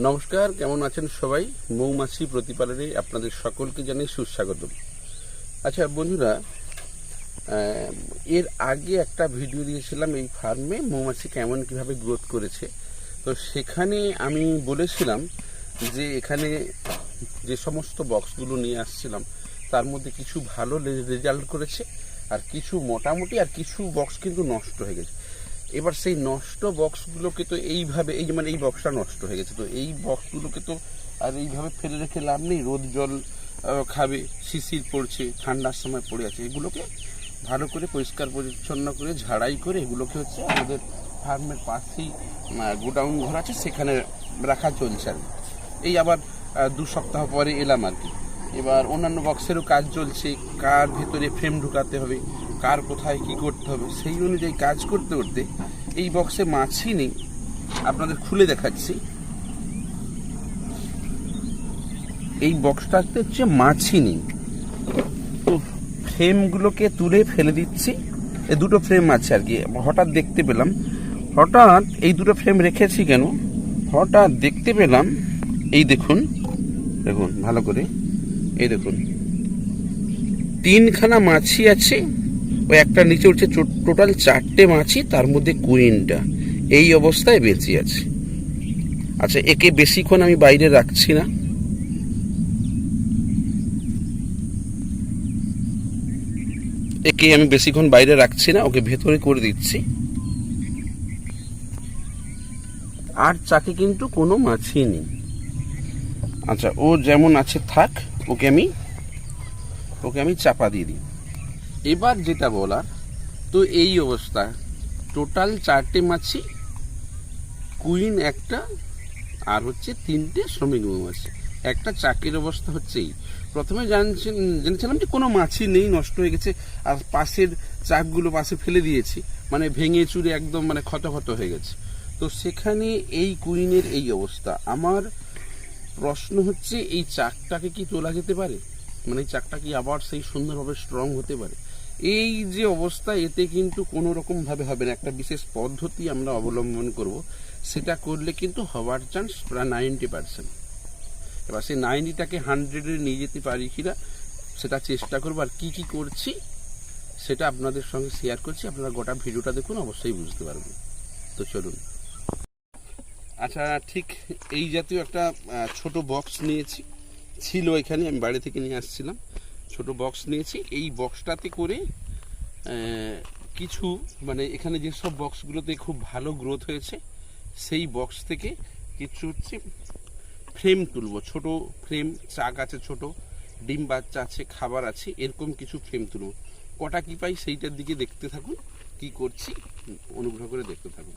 নমস্কার, কেমন আছেন সবাই? মৌমাছি প্রতিপালনে আপনাদের সকলকে জানাই সুস্বাগত আচ্ছা বন্ধুরা এর আগে একটা ভিডিও দিয়েছিলাম এই ফার্মে মৌমাছি কেমন কীভাবে গ্রোথ করেছে। তো সেখানে আমি বলেছিলাম যে এখানে যে সমস্ত বক্সগুলো নিয়ে আসছিলাম, তার মধ্যে কিছু ভালো রেজাল্ট করেছে, আর কিছু মোটামুটি, আর কিছু বক্স কিন্তু নষ্ট হয়ে গেছে। এবার সেই নষ্ট বক্সগুলোকে তো এইভাবে, এই মানে এই বক্সটা নষ্ট হয়ে গেছে, তো এই বক্সগুলোকে তো আর এইভাবে ফেলে রেখে লাভ নেই রোদ জল খাবে, শিশির পড়ছে, ঠান্ডার সময় পড়ে আছে, এগুলোকে ভালো করে পরিষ্কার পরিচ্ছন্ন করে, ঝাড়াই করে এগুলোকে হচ্ছে আমাদের ফার্মের পাশেই গোডাউন ঘর আছে, সেখানে রাখা চলছে আর। এই আবার দু সপ্তাহ পরে এলাম আর কি এবার অন্যান্য বক্সেরও কাজ চলছে, কার ভেতরে ফ্রেম ঢুকাতে হবে কার কোথায় কি করতে হবে, সেই অনুযায়ী কাজ করতে করতে এই বক্সে মাছই নেই। আপনাদের খুলে দেখাচ্ছি। এই বক্সটাতে হচ্ছে মাছই নেই। তো ফ্রেমগুলোকে তুলে ফেলে দিচ্ছি। এই দুটো ফ্রেম আছে আর কি। হঠাৎ দেখতে পেলাম। হঠাৎ এই দুটো ফ্রেম রেখেছি কেন? হঠাৎ দেখতে পেলাম, এই দেখুন দেখুন, ভালো করে, এই দেখুন। তিনখানা মাছি আছে। ওই একটা নিচে উঠছে টোটাল চারটে মাছি, তার মধ্যে কুইনটা। এই অবস্থায় বেঁচে আছে। আচ্ছা একে বেশিক্ষণ আমি বাইরে রাখছি না। একে আমি বেশিক্ষণ বাইরে রাখছি না, ওকে ভেতরে করে দিচ্ছি। আর চাকে কিন্তু কোনো মাছি নেই। আচ্ছা ও যেমন আছে, থাক, ওকে আমি ওকে আমি চাপা দিয়ে দিই। এবার যেটা বলার, তো এই অবস্থা। টোটাল চারটে মাছি কুইন একটা, আর হচ্ছে তিনটে শ্রমিক মৌমাছি। একটা চাকের অবস্থা হচ্ছে এই। প্রথমে জানছেন জেনেছিলাম যে কোনো মাছি নেই, নষ্ট হয়ে গেছে, আর পাশের চাকগুলো পাশে ফেলে দিয়েছি। মানে ভেঙে চুরে একদম মানে ক্ষত ক্ষত হয়ে গেছে। তো সেখানে এই কুইনের এই অবস্থা। আমার প্রশ্ন হচ্ছে, এই চাকটাকে কি তোলা যেতে পারে? মানে চাকটা কি আবার সেই সুন্দরভাবে স্ট্রং হতে পারে? এই যে অবস্থা, এতে কিন্তু কোনো রকম ভাবে হবে না। একটা বিশেষ পদ্ধতি আমরা অবলম্বন করব, সেটা করলে কিন্তু হওয়ার চান্স প্রায় নাইনটি পার্সেন্ট এবার সেই নাইনটিটাকে হান্ড্রেডে নিয়ে যেতে পারি কিনা সেটা চেষ্টা করব আর কি কি করছি, সেটা আপনাদের সঙ্গে শেয়ার করছি। আপনারা গোটা ভিডিওটা দেখুন, অবশ্যই বুঝতে পারবেন। তো চলুন। আচ্ছা ঠিক এই জাতীয় একটা ছোট বক্স নিয়েছি। ছিল এখানে, আমি বাড়ি থেকে নিয়ে আসছিলাম। ছোট বক্স নিয়েছি। এই বক্সটাতে করে কিছু মানে এখানে যেসব বক্সগুলোতে খুব ভালো গ্রোথ হয়েছে, সেই বক্স থেকে কিছু হচ্ছে ফ্রেম তুলব। ছোট ফ্রেম চাক আছে ছোট, ডিম বাচ্চা আছে, খাবার আছে, এরকম কিছু ফ্রেম তুলব। কটা কি পাই সেইটার দিকে দেখতে থাকুন, কি করছি, অনুগ্রহ করে দেখতে থাকুন।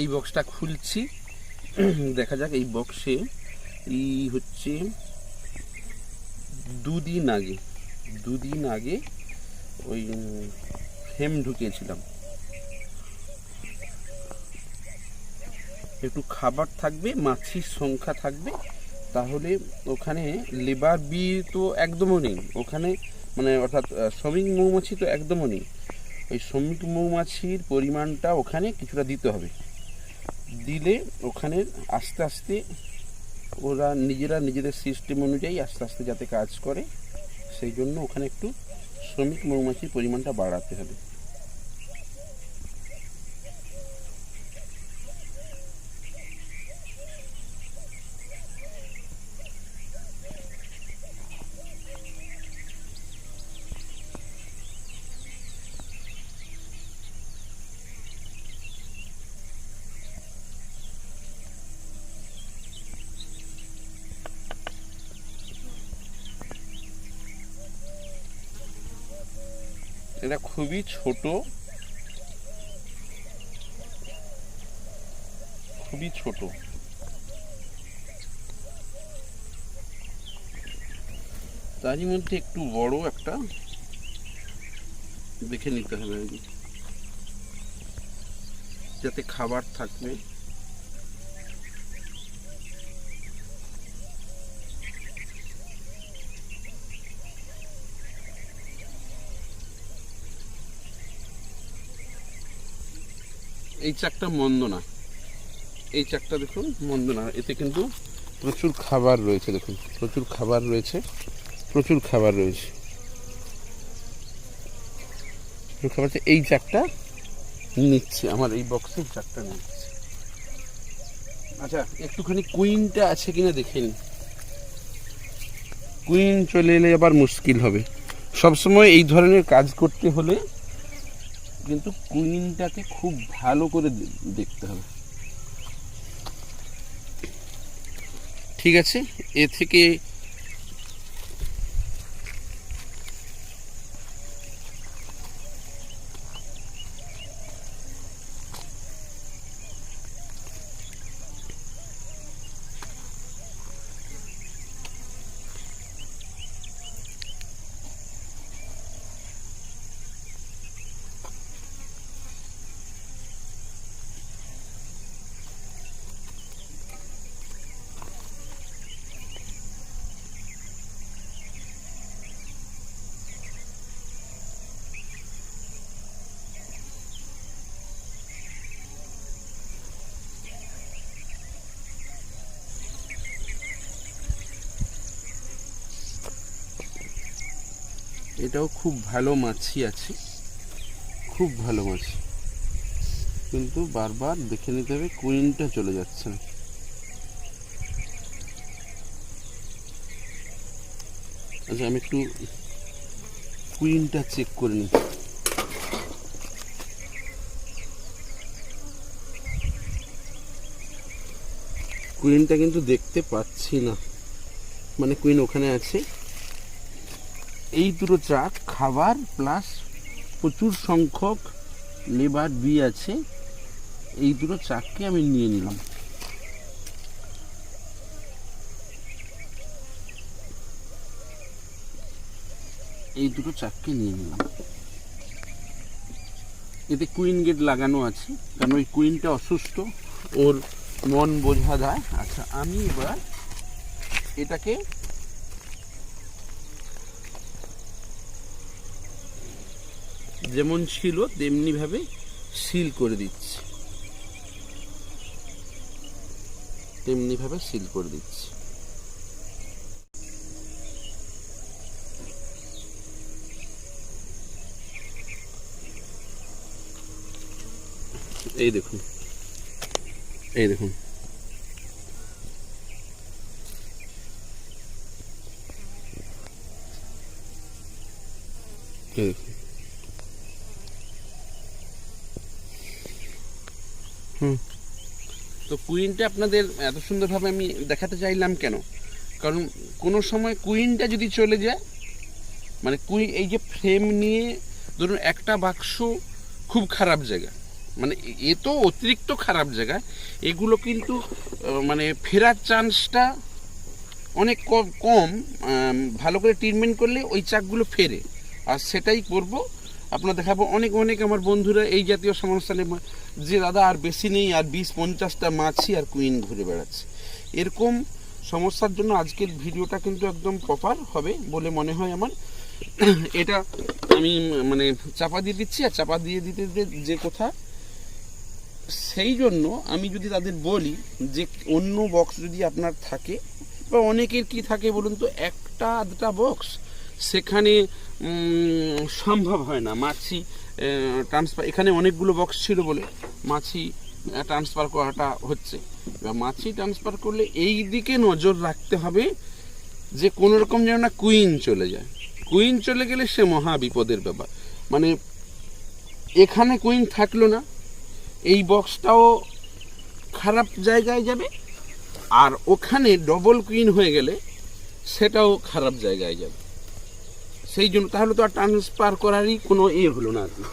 এই বক্সটা খুলছি। দেখা যাক এই বক্সে এই হচ্ছে দুদিন আগে দুদিন আগে ওই ফ্রেম ঢুকিয়েছিলাম। একটু খাবার থাকবে, মাছির সংখ্যা থাকবে, তাহলে ওখানে লেবার বি তো একদমও নেই। ওখানে মানে অর্থাৎ শ্রমিক মৌমাছি তো একদমও নেই। ওই শ্রমিক মৌমাছির পরিমাণটা ওখানে কিছুটা দিতে হবে। দিলে ওখানে আস্তে আস্তে ওরা নিজেরা নিজেদের সিস্টেম অনুযায়ী আস্তে আস্তে যাতে কাজ করে, সেই জন্য ওখানে একটু শ্রমিক মৌমাছির পরিমাণটা বাড়াতে হবে। এটা খুবই ছোট। খুবই ছোট। তারই মধ্যে একটু বড় একটা দেখে নিতে হবে। যাতে খাবার থাকবে। এই চাকটা মন্দ না। এই চাকটা দেখুন, মন্দ না। এতে কিন্তু প্রচুর খাবার রয়েছে, দেখুন। প্রচুর খাবার রয়েছে, প্রচুর খাবার রয়েছে। প্রচুর খাবার এই চাকটা নিচ্ছে, আমার এই বক্সের চাকটা নিচ্ছে। আচ্ছা একটুখানি কুইনটা আছে কিনা দেখে নিন কুইন চলে এলে আবার মুশকিল হবে। সবসময় এই ধরনের কাজ করতে হলে কিন্তু কুইনটাকে খুব ভালো করে দেখতে হবে। ঠিক আছে? এ থেকে এটাও খুব ভালো মাছি আছে। খুব ভালো মাছ। কিন্তু বারবার দেখে নিতে হবে, কুইনটা চলে যাচ্ছে না। আচ্ছা আমি একটু কুইনটা চেক করে নিই। কুইনটা কিন্তু দেখতে পাচ্ছি না। মানে কুইন ওখানে আছে। এই দুটো চাক খাবার প্লাস প্রচুর সংখ্যক লেবার বি আছে, এই দুটো চাককে আমি নিয়ে নিলাম। এই দুটো চাককে নিয়ে নিলাম। এতে কুইন গেট লাগানো আছে, কারণ ওই কুইনটা অসুস্থ, ওর মন বোঝা যায়। আচ্ছা আমি এবার এটাকে যেমন ছিল, তেমনি ভাবে সিল করে দিচ্ছি। তেমনি ভাবে সিল করে দিচ্ছি। এই দেখুন এই দেখুন। কুইনটা আপনাদের এত সুন্দরভাবে আমি দেখাতে চাইলাম কেন? কারণ কোনো সময় কুইনটা যদি চলে যায় মানে কুই এই যে ফ্রেম নিয়ে ধরুন একটা বাক্স খুব খারাপ জায়গা। মানে এ তো অতিরিক্ত খারাপ জায়গা। এগুলো কিন্তু মানে ফেরার চান্সটা অনেক কম ভালো করে ট্রিটমেন্ট করলে ওই চাকগুলো ফেরে। আর সেটাই করব। আপনার দেখাবো অনেক অনেক আমার বন্ধুরা এই জাতীয় মা- যে দাদা আর বেশি নেই, আর বিশ পঞ্চাশটা মাছি আর কুইন ঘুরে বেড়াচ্ছে। এরকম সমস্যার জন্য আজকের ভিডিওটা কিন্তু একদম প্রপার হবে বলে মনে হয় আমার। এটা আমি মানে চাপা দিয়ে দিচ্ছি, আর চাপা দিয়ে দিতে দিতে যে কথা, সেই জন্য আমি যদি তাদের বলি যে অন্য বক্স যদি আপনার থাকে, বা অনেকের কি থাকে বলুন তো, একটা আধটা বক্স সেখানে সম্ভব হয় না। মাছি ট্রান্সফার এখানে অনেকগুলো বক্স ছিল বলে মাছি ট্রান্সফার করাটা হচ্ছে। এবার মাছি ট্রান্সফার করলে এই দিকে নজর রাখতে হবে যে কোনো রকম যেন না কুইন চলে যায়। কুইন চলে গেলে সে মহা বিপদের ব্যাপার। মানে এখানে কুইন থাকল না, এই বক্সটাও খারাপ জায়গায় যাবে, আর ওখানে ডবল কুইন হয়ে গেলে সেটাও খারাপ জায়গায় যাবে। সেই জন্য তাহলে তো আর ট্রান্সফার করারই কোনো ইয়ে হলো না আর কি।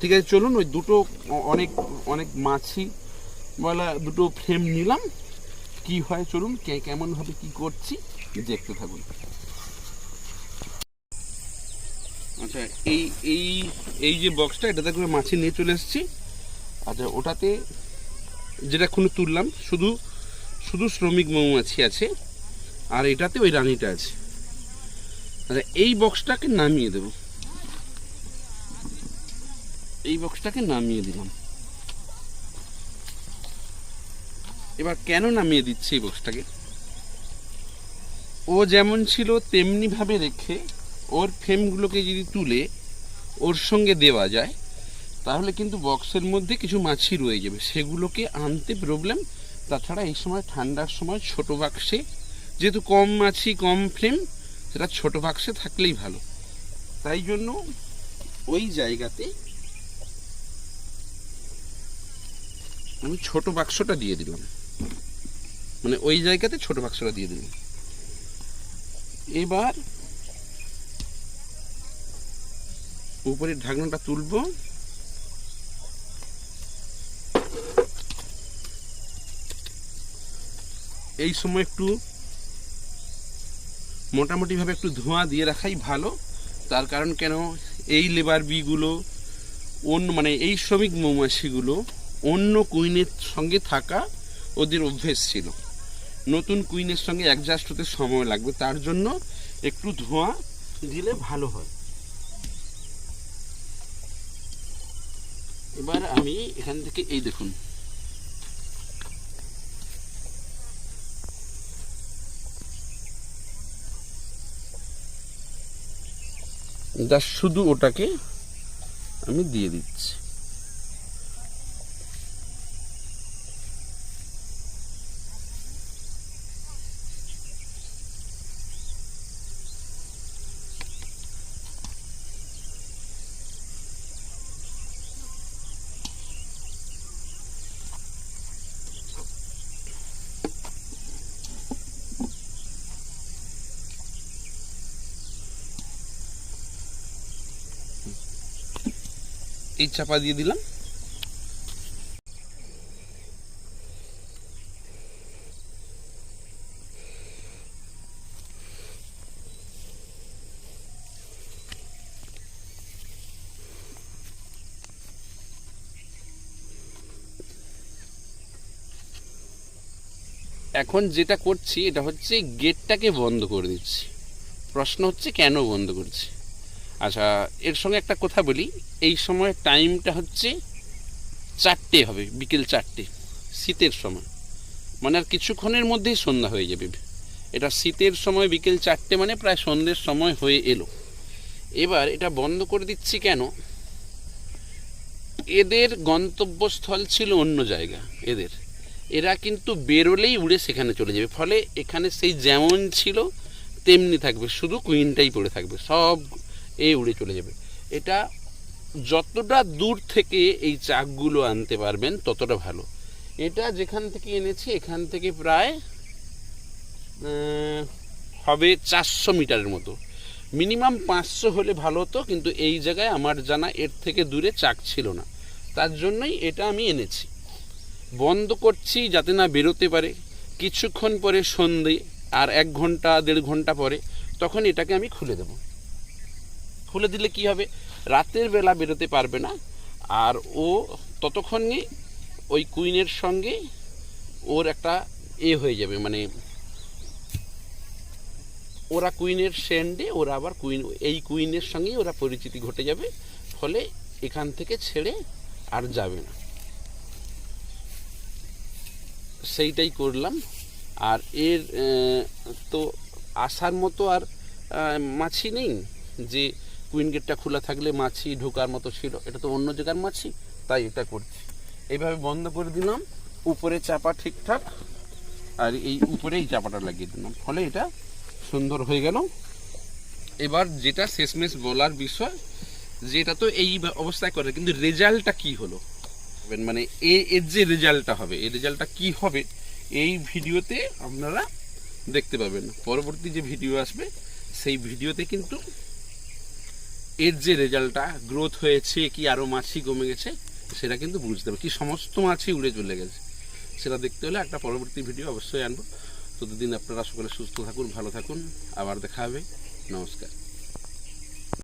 ঠিক আছে, চলুন ওই দুটো অনেক অনেক মাছি বলা দুটো ফ্রেম নিলাম। কি হয় চলুন, কে কেমনভাবে কি করছি দেখতে থাকুন। আচ্ছা এই এই এই যে বক্সটা এটাতে করে মাছি নিয়ে চলে এসেছি। আচ্ছা ওটাতে যেটা এখনও তুললাম, শুধু শুধু শ্রমিক মৌমাছি আছে, আর এটাতে ওই রানীটা আছে। আচ্ছা এই বক্সটাকে নামিয়ে দেব। এই বক্সটাকে নামিয়ে দিলাম। এবার কেন নামিয়ে দিচ্ছি এই বক্সটাকে ও যেমন ছিল তেমনি ভাবে রেখে ওর ফ্রেমগুলোকে যদি তুলে ওর সঙ্গে দেওয়া যায়, তাহলে কিন্তু বক্সের মধ্যে কিছু মাছি রয়ে যাবে। সেগুলোকে আনতে প্রবলেম তাছাড়া এই সময় ঠান্ডার সময় ছোট বাক্সে যেহেতু কম মাছি, কম ফ্রেম সেটা ছোট বাক্সে থাকলেই ভালো। তাই জন্য ওই জায়গাতে আমি ছোট বাক্সটা দিয়ে দিলাম। মানে ওই জায়গাতে ছোট বাক্সটা দিয়ে দিলাম। এবার উপরের ঢাকনাটা তুলবো। এই সময় একটু মোটামুটিভাবে একটু ধোঁয়া দিয়ে রাখাই ভালো। তার কারণ কেন? এই লেবার বিগুলো, অন্য মানে এই শ্রমিক মৌমাছিগুলো অন্য কুইনের সঙ্গে থাকা ওদের অভ্যেস ছিল। নতুন কুইনের সঙ্গে অ্যাডজাস্ট হতে সময় লাগবে। তার জন্য একটু ধোঁয়া দিলে ভালো হয়। এবার আমি এখান থেকে এই দেখুন। জাস্ট শুধু ওটাকে আমি দিয়ে দিচ্ছি। এই চাপা দিয়ে দিলাম। এখন যেটা করছি, এটা হচ্ছে গেটটাকে বন্ধ করে দিচ্ছি। প্রশ্ন হচ্ছে, কেন বন্ধ করছি? আচ্ছা এর সঙ্গে একটা কথা বলি। এই সময় টাইমটা হচ্ছে চারটে হবে, বিকেল চারটে, শীতের সময়। মানে আর কিছুক্ষণের মধ্যেই সন্ধ্যা হয়ে যাবে। এটা শীতের সময়, বিকেল চারটে মানে প্রায় সন্ধ্যের সময় হয়ে এলো। এবার এটা বন্ধ করে দিচ্ছি কেন? এদের গন্তব্যস্থল ছিল অন্য জায়গা, এদের। এরা কিন্তু বেরোলেই উড়ে সেখানে চলে যাবে। ফলে এখানে সেই যেমন ছিল, তেমনি থাকবে। শুধু কুইনটাই পড়ে থাকবে। সব এ উড়ে চলে যাবে। এটা যতটা দূর থেকে এই চাকগুলো আনতে পারবেন, ততটা ভালো। এটা যেখান থেকে এনেছি, এখান থেকে প্রায় হবে চারশো মিটারের মতো। মিনিমাম পাঁচশো হলে ভালো হতো, কিন্তু এই জায়গায় আমার জানা এর থেকে দূরে চাক ছিল না। তার জন্যই এটা আমি এনেছি। বন্ধ করছি যাতে না বেরোতে পারে। কিছুক্ষণ পরে সন্ধে আর এক ঘণ্টা, দেড় ঘণ্টা পরে তখন এটাকে আমি খুলে দেবো। খুলে দিলে কি হবে? রাতের বেলা বেরোতে পারবে না। আর ও ততক্ষণে ওই কুইনের সঙ্গে ওর একটা এ হয়ে যাবে মানে ওরা কুইনের সেন্ডে ওরা আবার কুইন, এই কুইনের সঙ্গেই ওরা পরিচিতি ঘটে যাবে, ফলে এখান থেকে ছেড়ে আর যাবে না। সেইটাই করলাম। আর এর তো আসার মতো আর মাছি নেই যে কুইন গেটটা খোলা থাকলে মাছি ঢোকার মতো ছিল। এটা তো অন্য জায়গার মাছি, তাই এটা করছি। এইভাবে বন্ধ করে দিলাম। উপরে চাপা ঠিকঠাক। আর এই উপরে এই চাপাটা লাগিয়ে দিলাম। ফলে এটা সুন্দর হয়ে গেল। এবার যেটা শেষমেশ বলার বিষয়, যেটা তো এই অবস্থায় করে, কিন্তু রেজাল্টটা কি হলো? মানে এর যে রেজাল্টটা হবে এই রেজাল্টটা কি হবে, এই ভিডিওতে আপনারা দেখতে পাবেন। পরবর্তী যে ভিডিও আসবে, সেই ভিডিওতে কিন্তু এর যে রেজাল্টটা গ্রোথ হয়েছে, কি আরও মাছি কমে গেছে, সেটা কিন্তু বুঝতে হবে। কি সমস্ত মাছি উড়ে চলে গেছে, সেটা দেখতে হলে একটা পরবর্তী ভিডিও অবশ্যই আনব। ততদিন আপনারা সকলে সুস্থ থাকুন, ভালো থাকুন। আবার দেখা হবে। নমস্কার।